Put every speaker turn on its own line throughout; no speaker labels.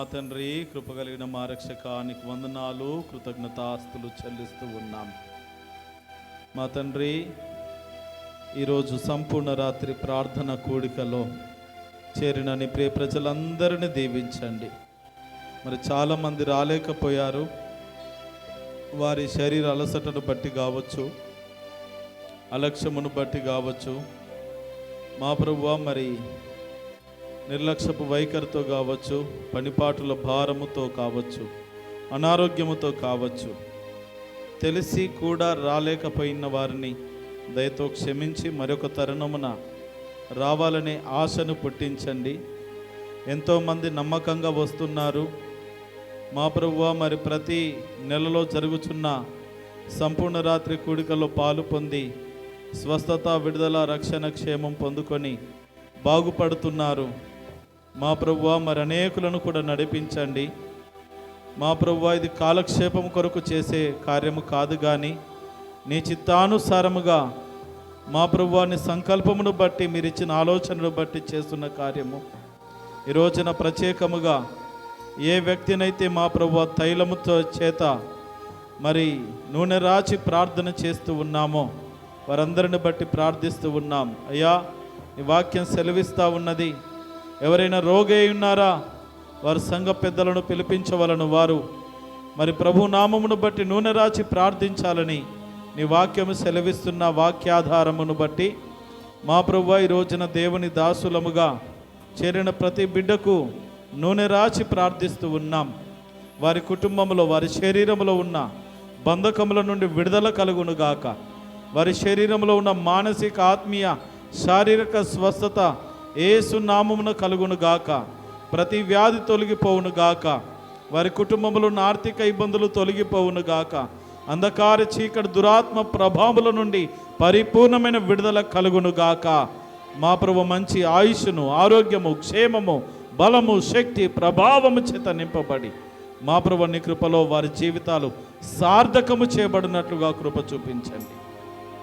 మా తండ్రి కృప కలిగిన మా రక్షకానికి వందనాలు కృతజ్ఞతాస్తులు చెల్లిస్తూ ఉన్నాం. మా తండ్రి ఈరోజు సంపూర్ణ రాత్రి ప్రార్థన కూడికలో చేరిన నీ ప్రియ ప్రజలందరినీ దీవించండి. మరి చాలామంది రాలేకపోయారు. వారి శరీర అలసటను బట్టి కావచ్చు అలక్ష్యమును బట్టి కావచ్చు. మా ప్రభువ మరి నిర్లక్ష్యపు వైఖరితో కావచ్చు పనిపాటుల భారముతో కావచ్చు అనారోగ్యముతో కావచ్చు. తెలిసి కూడా రాలేకపోయిన వారిని దయతో క్షమించి మరొక తరుణమున రావాలనే ఆశను పుట్టించండి. ఎంతోమంది నమ్మకంగా వస్తున్నారు. మా ప్రభువ మరి ప్రతి నెలలో జరుగుతున్న సంపూర్ణ రాత్రి కూడికలో పాలు పొంది స్వస్థత విడుదల రక్షణ క్షేమం పొందుకొని బాగుపడుతున్నారు. మా ప్రభువ మరి అనేకులను కూడా నడిపించండి. మా ప్రభువ ఇది కాలక్షేపం కొరకు చేసే కార్యము కాదు కానీ నీ చిత్తానుసారముగా మా ప్రభువాని సంకల్పమును బట్టి మీరు ఇచ్చిన ఆలోచనను బట్టి చేస్తున్న కార్యము. ఈ రోజున ప్రత్యేకముగా ఏ వ్యక్తినైతే మా ప్రభు తైలముతో చేత మరి నూనె రాచి ప్రార్థన చేస్తూ ఉన్నామో వారందరిని బట్టి ప్రార్థిస్తూ ఉన్నాం. అయ్యా ఈ వాక్యం సెలవిస్తూ ఉన్నది. ఎవరైనా రోగి ఉన్నారా? వారు సంఘ పెద్దలను పిలిపించవలను వారు. మరి ప్రభు నామమును బట్టి నూనె రాచి ప్రార్థించాలని నీ వాక్యము సెలవిస్తున్న వాక్యాధారమును బట్టి మా ప్రభు ఈ రోజున దేవుని దాసులముగా చేరిన ప్రతి బిడ్డకు నూనె రాచి ప్రార్థిస్తూ ఉన్నాం. వారి కుటుంబంలో వారి శరీరంలో ఉన్న బంధకముల నుండి విడుదల కలుగును గాక. వారి శరీరంలో ఉన్న మానసిక ఆత్మీయ శారీరక స్వస్థత ఏసు నామమున కలుగును గాక. ప్రతి వ్యాధి తొలగిపోవును గాక. వారి కుటుంబంలో ఆర్థిక ఇబ్బందులు తొలగిపోవును గాక. అంధకార చీకటి దురాత్మ ప్రభావముల నుండి పరిపూర్ణమైన విడుదల కలుగును గాక. మా ప్రభు మంచి ఆయుష్ను ఆరోగ్యము క్షేమము బలము శక్తి ప్రభావము చేత నింపబడి మా ప్రభు నీ కృపలో వారి జీవితాలు సార్థకము చేయబడినట్లుగా కృప చూపించండి.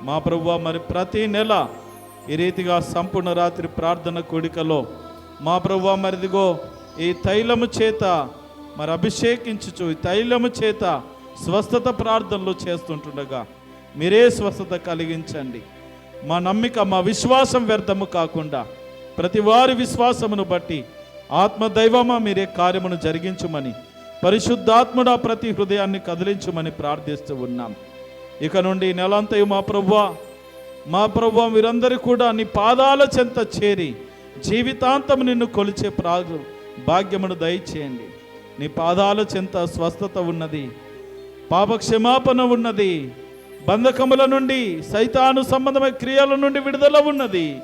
మా ప్రభు మరి ప్రతి నెల ఈ రీతిగా సంపూర్ణ రాత్రి ప్రార్థన కోడికలో మా ప్రభు మరిదిగో ఈ తైలము చేత మరి అభిషేకించుచు ఈ తైలము చేత స్వస్థత ప్రార్థనలు చేస్తుంటుండగా మీరే స్వస్థత కలిగించండి. మా నమ్మిక మా విశ్వాసం వ్యర్థము కాకుండా ప్రతి వారి విశ్వాసమును బట్టి ఆత్మదైవమా మీరే కార్యమును జరిగించుమని పరిశుద్ధాత్ముడా ప్రతి హృదయాన్ని కదిలించుమని ప్రార్థిస్తూ ఉన్నాం. ఇక నుండి నెలంతయు మా ప్రభువా మా ప్రభు మీరందరూ కూడా నీ పాదాల చెంత చేరి జీవితాంతం నిన్ను కొలిచే ప్రా భాగ్యమును దయచేయండి. నీ పాదాల చెంత స్వస్థత ఉన్నది పాప క్షమాపణ ఉన్నది బంధకముల నుండి సైతాను సంబంధమైన క్రియల నుండి విడుదల ఉన్నది.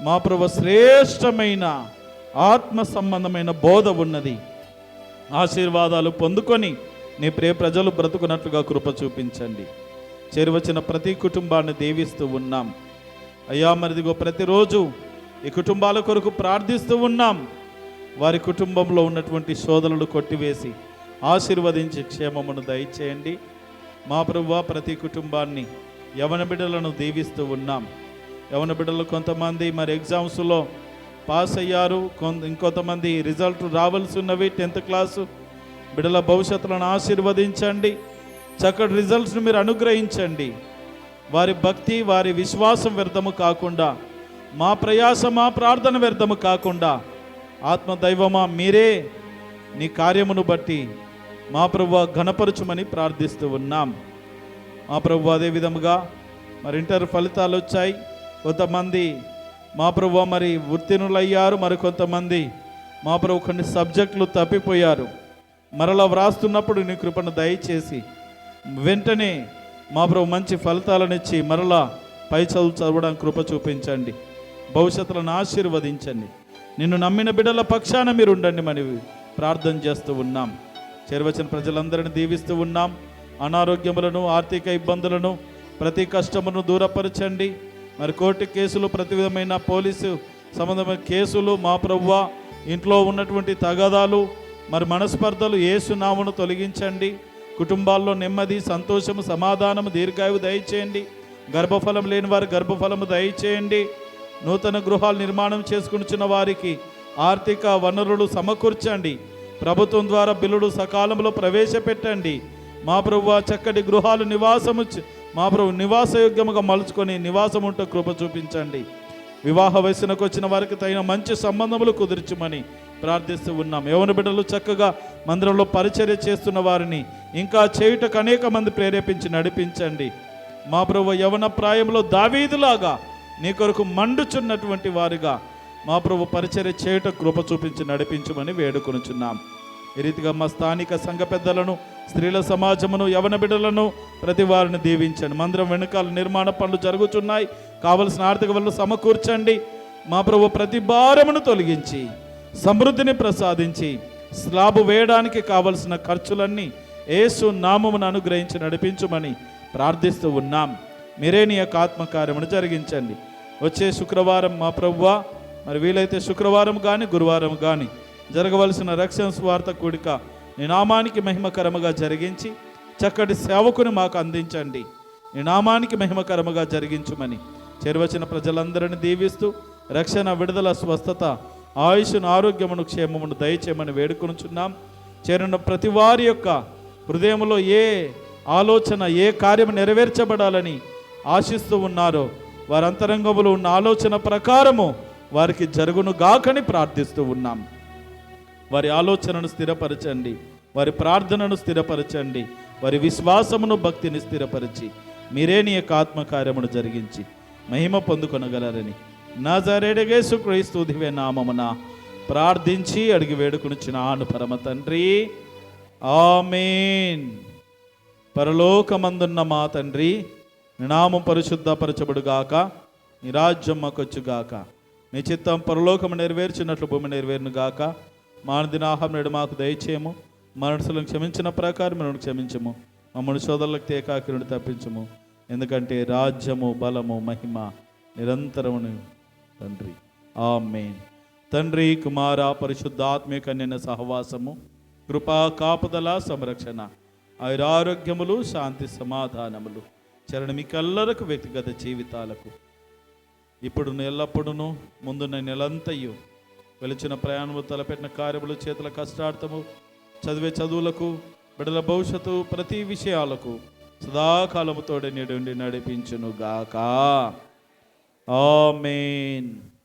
మా ప్రభు శ్రేష్టమైన ఆత్మ సంబంధమైన బోధ ఉన్నది. ఆశీర్వాదాలు పొందుకొని నీ ప్రియ ప్రజలు బ్రతుకున్నట్లుగా కృప చూపించండి. చేరువచ్చిన ప్రతి కుటుంబాన్ని దీవిస్తూ ఉన్నాం. అయ్యా మరిదిగో ప్రతిరోజు ఈ కుటుంబాల కొరకు ప్రార్థిస్తూ ఉన్నాం. వారి కుటుంబంలో ఉన్నటువంటి శోధనలు కొట్టివేసి ఆశీర్వదించి క్షేమమును దయచేయండి. మా ప్రభువా ప్రతి కుటుంబాన్ని యవన బిడ్డలను దీవిస్తూ ఉన్నాం. యవన బిడ్డలు కొంతమంది మరి ఎగ్జామ్స్లో పాస్ అయ్యారు. కొంత ఇంకొంతమంది రిజల్ట్ రావాల్సి ఉన్నవి టెన్త్ క్లాసు. బిడ్డల భవిష్యత్తులను ఆశీర్వదించండి. చక్కటి రిజల్ట్స్ని మీరు అనుగ్రహించండి. వారి భక్తి వారి విశ్వాసం వ్యర్థము కాకుండా మా ప్రయాస మా ప్రార్థన వ్యర్థము కాకుండా ఆత్మదైవమా మీరే నీ కార్యమును బట్టి మా ప్రభు ఘనపరచుమని ప్రార్థిస్తూ ఉన్నాం. మా ప్రభు అదే విధముగా మరి ఇంటర్ ఫలితాలు వచ్చాయి. కొంతమంది మా ప్రభు మరి ఉత్తీర్ణులయ్యారు మరి కొంతమంది మా ప్రభు కొన్ని సబ్జెక్టులు తప్పిపోయారు. మరలా వ్రాస్తున్నప్పుడు నీ కృపను దయచేసి వెంటనే మా ప్రభు మంచి ఫలితాలనిచ్చి మరలా పై చదువు చదవడానికి కృప చూపించండి. భవిష్యత్తులను ఆశీర్వదించండి. నిన్ను నమ్మిన బిడ్డల పక్షాన మీరు ఉండండి మరి ప్రార్థన చేస్తూ ఉన్నాం. చేరవచ్చిన ప్రజలందరిని దీవిస్తూ ఉన్నాం. అనారోగ్యములను ఆర్థిక ఇబ్బందులను ప్రతి కష్టమును దూరపరచండి. మరి కోర్టు కేసులు ప్రతి విధమైన పోలీసు సంబంధమైన కేసులు మా ప్రవ్వ ఇంట్లో ఉన్నటువంటి తగాదాలు మరి మనస్పర్ధలు ఏసునామును తొలగించండి. కుటుంబాల్లో నెమ్మది సంతోషము సమాధానము దీర్ఘాయువు దయచేయండి. గర్భఫలం లేని వారు గర్భఫలము దయచేయండి. నూతన గృహాలు నిర్మాణం చేసుకుంటున్న వారికి ఆర్థిక వనరులు సమకూర్చండి. ప్రభుత్వం ద్వారా బిల్లులు సకాలంలో ప్రవేశపెట్టండి. మా ప్రభు చక్కటి గృహాలు నివాసము మా ప్రభు నివాసయోగ్యముగా మలుచుకొని నివాసం ఉంటూ కృప చూపించండి. వివాహ వయసునకు వచ్చిన వారికి తగిన మంచి సంబంధములు కుదుర్చుమని ప్రార్థిస్తూ ఉన్నాం. యవన బిడ్డలు చక్కగా మందిరంలో పరిచర్య చేస్తున్న వారిని ఇంకా చేయుటకు అనేక మంది ప్రేరేపించి నడిపించండి. మా ప్రభు యవన ప్రాయంలో దావీదులాగా నీ కొరకు మండుచున్నటువంటి వారిగా మా ప్రభు పరిచర్య చేయుట కృప చూపించి నడిపించమని వేడుకొనుచున్నాం. ఈ రీతిగా మా స్థానిక సంఘ పెద్దలను స్త్రీల సమాజమును యవన బిడ్డలను ప్రతి వారిని దీవించండి. మందిరం వెనుకాల నిర్మాణ పనులు జరుగుతున్నాయి. కావలసిన ఆర్థిక వల్ల సమకూర్చండి. మా ప్రభు ప్రతి భారమును తొలగించి సమృద్ధిని ప్రసాదించి స్లాబు వేయడానికి కావలసిన ఖర్చులన్నీ ఏసు నామమును అనుగ్రహించి నడిపించమని ప్రార్థిస్తూ ఉన్నాం. మీరే నీ యొక్క ఆత్మకార్యమును జరిగించండి. వచ్చే శుక్రవారం మా ప్రభువ మరి వీలైతే శుక్రవారం కానీ గురువారం కానీ జరగవలసిన రక్షణ స్వార్థ కూడిక నీ నామానికి మహిమకరముగా జరిగించి చక్కటి సేవకుని మాకు అందించండి. నీ నామానికి మహిమకరముగా జరిగించుమని చేరువచ్చిన ప్రజలందరిని దీవిస్తూ రక్షణ విడుదల స్వస్థత ఆయుష్ను ఆరోగ్యమును క్షేమమును దయచేయమని వేడుకొనుచున్నాం. చేరిన ప్రతి వారి యొక్క హృదయంలో ఏ ఆలోచన ఏ కార్యం నెరవేర్చబడాలని ఆశిస్తూ ఉన్నారో వారి అంతరంగంలో ఉన్న ఆలోచన ప్రకారము వారికి జరుగును గాకని ప్రార్థిస్తూ ఉన్నాం. వారి ఆలోచనను స్థిరపరచండి. వారి ప్రార్థనను స్థిరపరచండి. వారి విశ్వాసమును భక్తిని స్థిరపరిచి మీరే నీ యొక్క ఆత్మకార్యమును జరిగించి మహిమ పొందుకొనగలరని నాజరేడగేసు క్రీస్తు దివ్య నామమున ప్రార్థించి అడిగి వేడుకునిచ్చిన ఆను పరమ తండ్రి. ఆమేన్. పరలోకమందున్న మా తండ్రి నీ నామం పరిశుద్ధపరచబడుగాక నీ రాజ్యం మాకొచ్చుగాక. నీ చిత్తం పరలోకము నెరవేర్చినట్లు భూమి నెరవేరును గాక మానదినాహం నేడు మాకు దయచేయము. మనసులను క్షమించిన ప్రకారం మనం క్షమించము. మమ్మల్ని సోదరులకు తేకాకిరుడు తప్పించము. ఎందుకంటే రాజ్యము బలము మహిమ నిరంతరమును తండ్రి. ఆమెన్. తండ్రి కుమార పరిశుద్ధాత్మిక నిన్న సహవాసము కృపా కాపుదల సంరక్షణ ఆయురారోగ్యములు శాంతి సమాధానములు చరణ మీకెల్లరకు వ్యక్తిగత జీవితాలకు. ఇప్పుడు ఎల్లప్పుడూ ముందున్న నెలంతయు వెలిచిన ప్రయాణము తలపెట్టిన కార్యములు చేతుల కష్టార్థము చదివే చదువులకు బిడల భవిష్యత్తు ప్రతి విషయాలకు సదాకాలముతోడే నేడు నడిపించును గాక ఆమేన్